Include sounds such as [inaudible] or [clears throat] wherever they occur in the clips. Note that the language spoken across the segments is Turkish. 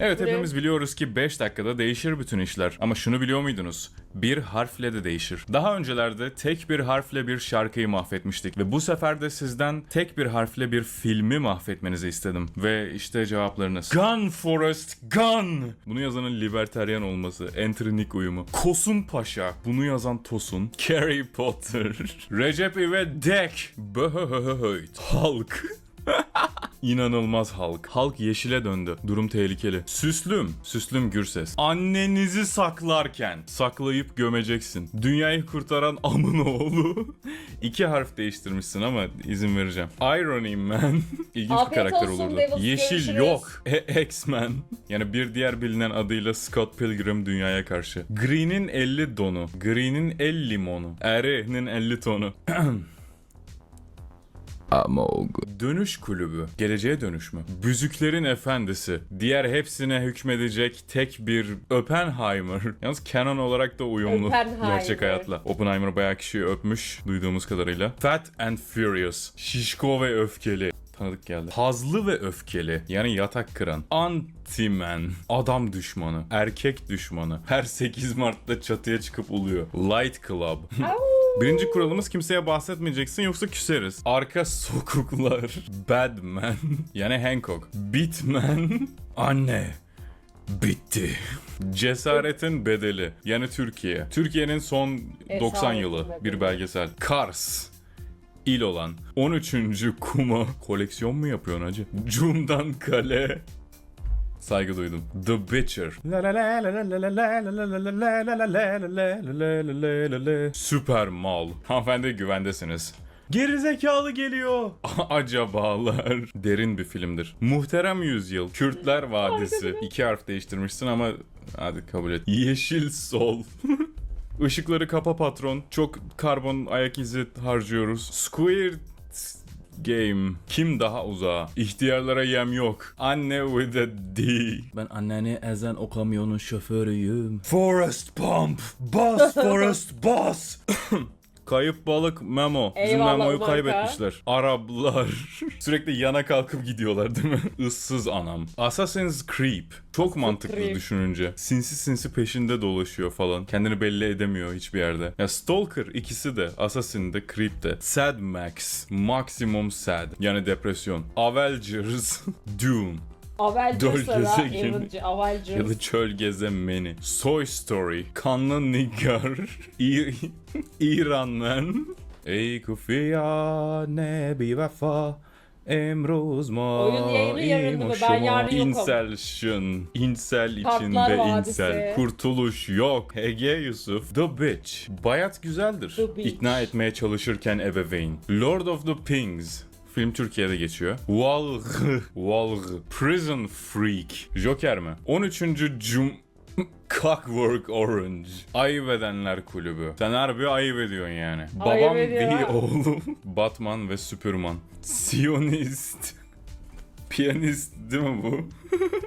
Evet Bu ne? hepimiz biliyoruz ki 5 dakikada değişir bütün işler. Ama şunu biliyor muydunuz? Bir harfle de değişir. Daha öncelerde tek bir harfle bir şarkıyı mahvetmiştik. Ve bu sefer de sizden tek bir harfle bir filmi mahvetmenizi istedim. Ve işte cevaplarınız. Gun Forest Gun! Bunu yazanın libertaryen olması. Enter Nick uyumu. Kosun Paşa. Bunu yazan Tosun. Harry Potter. [laughs] Recep İvedik. Böhöhöhöhöt. Hulk. İnanılmaz halk. Halk yeşile döndü. Durum tehlikeli. Süslüm. Süslüm Gürses. Annenizi saklarken saklayıp gömeceksin. Dünyayı kurtaran amın oğlu. [laughs] İki harf değiştirmişsin ama izin vereceğim. Irony Man. [laughs] İlginç bir Afiyet karakter olsun olurdu. Devils, Yeşil görüşürüz. yok. E- X-Men. Yani bir diğer bilinen adıyla Scott Pilgrim dünyaya karşı. Green'in 50 donu. Green'in 50 limonu. Er'nin 50 tonu. [clears throat] Amog. Dönüş kulübü. Geleceğe dönüş mü? Büzüklerin efendisi. Diğer hepsine hükmedecek tek bir Oppenheimer. [laughs] Yalnız canon olarak da uyumlu. Gerçek hayatla. Oppenheimer bayağı kişiyi öpmüş duyduğumuz kadarıyla. Fat and Furious. Şişko ve öfkeli. Tanıdık geldi. Hazlı ve öfkeli. Yani yatak kıran. Anti-man. Adam düşmanı. Erkek düşmanı. Her 8 Mart'ta çatıya çıkıp uluyor. Light Club. [laughs] Birinci kuralımız kimseye bahsetmeyeceksin yoksa küseriz. Arka sokuklar. Batman. Yani Hancock. Bitman. Anne. Bitti. Cesaretin bedeli. Yani Türkiye. Türkiye'nin son 90 Esaretin yılı bir belgesel. Cars. İl olan 13. kuma koleksiyon mu yapıyorsun hacı? Cum'dan kale. Saygı duydum. The Witcher. Süper mal. Hanımefendi güvendesiniz. Gerizekalı geliyor. Acabalar. Derin bir filmdir. Muhterem Yüzyıl. Kürtler Vadisi. İki harf değiştirmişsin ama hadi kabul et. Yeşil Sol. Işıkları kapa patron. Çok karbon ayak izi harcıyoruz. Squid Game. Kim daha uzağa? İhtiyarlara yem yok. Anne with a D. Ben anneni ezen o kamyonun şoförüyüm. Forest Pump. Bus Forest Bus. [laughs] Kayıp balık Memo. Bizim Eyvallah Memo'yu Umarka. kaybetmişler. Araplar. [laughs] Sürekli yana kalkıp gidiyorlar değil mi? Issız anam. Assassin's Creep. Çok mantıklı Creep. düşününce. Sinsi sinsi peşinde dolaşıyor falan. Kendini belli edemiyor hiçbir yerde. Ya Stalker ikisi de. Assassin de Creep de. Sad Max. Maximum sad. Yani depresyon. Avengers. [laughs] Doom. Avengers Döl gezegeni. Ya da çöl gezemeni. Soy Story. Kanlı Nigar. [laughs] İran Man. Ey kufiya ne bir vefa. Emruz ma Oyun yayını yarın mı? Ben yarın yokum. Inseltion. İnsel içinde Vadisi. insel. Kurtuluş yok. Ege Yusuf. The Bitch. Bayat güzeldir. The Bitch. İkna etmeye çalışırken ebeveyn. Lord of the Pings. Film Türkiye'de geçiyor. Walg. Walg. Prison Freak. Joker mi? 13. Cum... Cockwork Orange. Ayıp edenler kulübü. Sen harbi ayıp ediyorsun yani. Ayıp Babam ediyor değil oğlum. [laughs] Batman ve Superman. Siyonist. [laughs] Piyanist değil mi bu?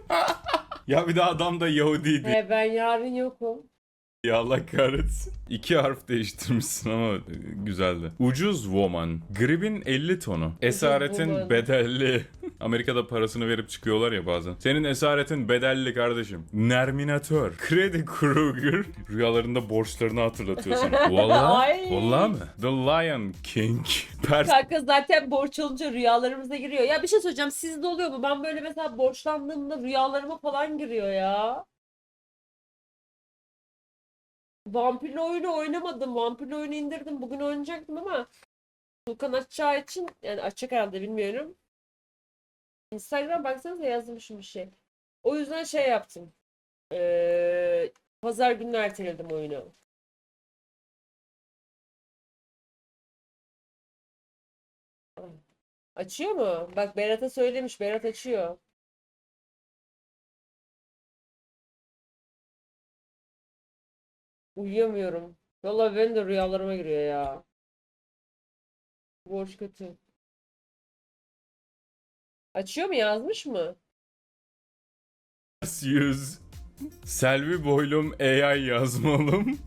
[laughs] ya bir de adam da Yahudiydi. He, ben yarın yokum. Ya Allah kahretsin. İki harf değiştirmişsin ama güzeldi. Ucuz Woman. Grip'in 50 tonu. Esaretin Woman. bedelli. [laughs] Amerika'da parasını verip çıkıyorlar ya bazen. Senin esaretin bedelli kardeşim. Nerminatör. Kredi Kruger. Rüyalarında borçlarını hatırlatıyorsun. [laughs] Vallahi. Ay. Vallahi mi? The Lion King. Pers Kanka zaten borç alınca rüyalarımıza giriyor. Ya bir şey söyleyeceğim. Sizde oluyor mu? Ben böyle mesela borçlandığımda rüyalarıma falan giriyor ya. Vampirli oyunu oynamadım. Vampirli oyunu indirdim. Bugün oynayacaktım ama Sulkan açacağı için yani açacak herhalde bilmiyorum. Instagram baksanıza yazmışım bir şey. O yüzden şey yaptım. Ee, pazar günü erteledim oyunu. Açıyor mu? Bak Berat'a söylemiş. Berat açıyor. Uyuyamıyorum. Vallahi benim de rüyalarıma giriyor ya. Borç kötü. Açıyor mu? Yazmış mı? yüz. Selvi boylum AI yazmalım.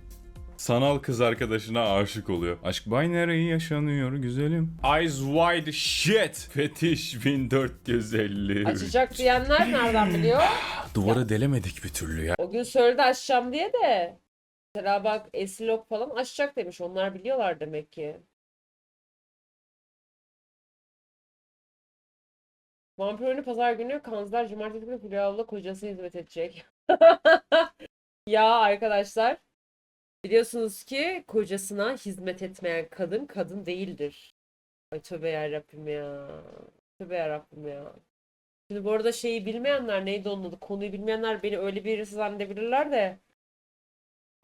sanal kız arkadaşına aşık oluyor. Aşk binary yaşanıyor güzelim. Eyes wide shit. Fetiş 1450. Açacak diyenler nereden biliyor? Duvara delemedik bir türlü ya. O gün söyledi açacağım diye de. Mesela bak Esilog falan açacak demiş. Onlar biliyorlar demek ki. Vampir oyunu pazar günü, Kanzlar cumartesi günü Fulya abla kocası hizmet edecek. [laughs] Ya arkadaşlar biliyorsunuz ki kocasına hizmet etmeyen kadın kadın değildir. Ay tövbe yarabbim ya. Tövbe yarabbim ya. Şimdi bu arada şeyi bilmeyenler neydi onun adı konuyu bilmeyenler beni öyle birisi zannedebilirler de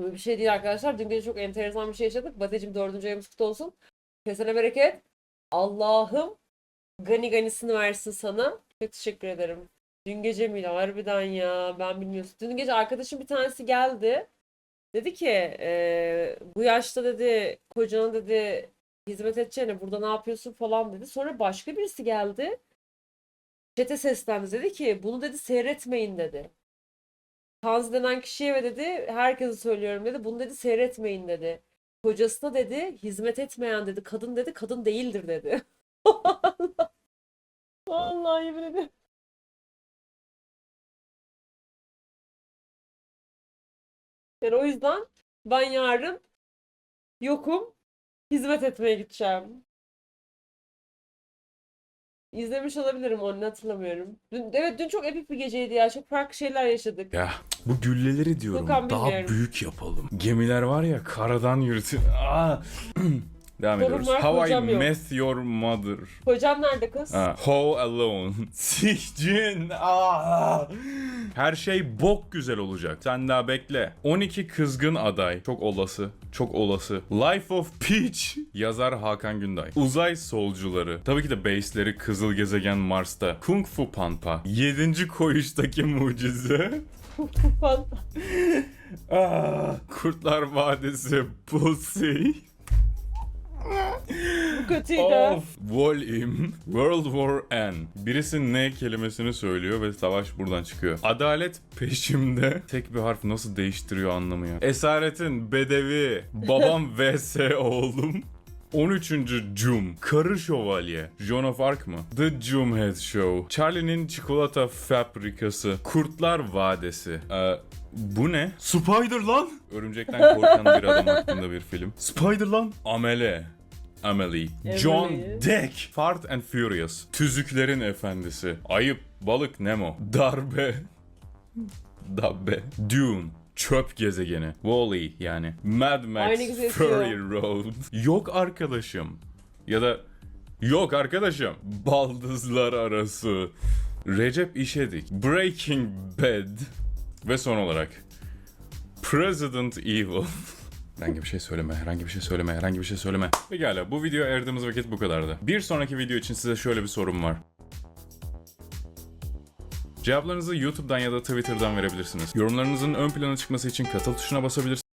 böyle bir şey değil arkadaşlar. Dün gece çok enteresan bir şey yaşadık. Batecim dördüncü ayımız kutlu olsun. Kesene bereket. Allah'ım gani ganisini versin sana. Çok teşekkür ederim. Dün gece miydi? Harbiden ya. Ben bilmiyorsun. Dün gece arkadaşım bir tanesi geldi. Dedi ki eee, bu yaşta dedi kocana dedi hizmet edeceğine burada ne yapıyorsun falan dedi. Sonra başka birisi geldi. Çete seslendi dedi ki bunu dedi seyretmeyin dedi. Tanz denen kişiye ve dedi herkese söylüyorum dedi bunu dedi seyretmeyin dedi. Kocasına dedi hizmet etmeyen dedi kadın dedi kadın değildir dedi. [laughs] Vallahi yemin ederim. Yani o yüzden ben yarın yokum. Hizmet etmeye gideceğim. İzlemiş olabilirim onu hatırlamıyorum. Dün, evet dün çok epik bir geceydi ya. Çok farklı şeyler yaşadık. Ya bu gülleleri diyorum daha bilmiyorum. büyük yapalım. Gemiler var ya karadan yürütün. Aa. [clears throat] Devam Sorun ediyoruz. var, How I kocam yok. Met Your Mother. Kocam nerede kız? Ha, How Alone. [laughs] Sihcin. Aa. Her şey bok güzel olacak. Sen daha bekle. 12 kızgın aday. Çok olası. Çok olası. Life of Peach. Yazar Hakan Günday. Uzay solcuları. Tabii ki de base'leri Kızıl Gezegen Mars'ta. Kung Fu Panda. 7. koğuştaki mucize. [laughs] Falan. Aa, Kurtlar Vadisi Pussy. Kötüydü. Of Volume World War N. Birisi ne kelimesini söylüyor ve savaş buradan çıkıyor. Adalet peşimde. Tek bir harf nasıl değiştiriyor anlamı ya. Esaretin bedevi. Babam [laughs] vs oğlum. 13. Jum. Karı Şövalye. Joan of Arc mı? The Jumhead Show. Charlie'nin çikolata fabrikası. Kurtlar Vadisi. Ee, bu ne? Spider lan! Örümcekten korkan bir adam hakkında bir film. Spider lan! Amele. Amelie. John Emily. Deck. Fast and Furious. Tüzüklerin Efendisi. Ayıp. Balık Nemo. Darbe. Dabbe. Dune. Çöp gezegeni. Wall-E yani. Mad Max. Fury Road. Yok arkadaşım. Ya da yok arkadaşım. Baldızlar arası. Recep İşedik. Breaking Bad. Ve son olarak President Evil. [laughs] Herhangi bir şey söyleme, herhangi bir şey söyleme, herhangi bir şey söyleme. Pekala bu video ayırdığımız vakit bu kadardı. Bir sonraki video için size şöyle bir sorum var. Cevaplarınızı YouTube'dan ya da Twitter'dan verebilirsiniz. Yorumlarınızın ön plana çıkması için katıl tuşuna basabilirsiniz.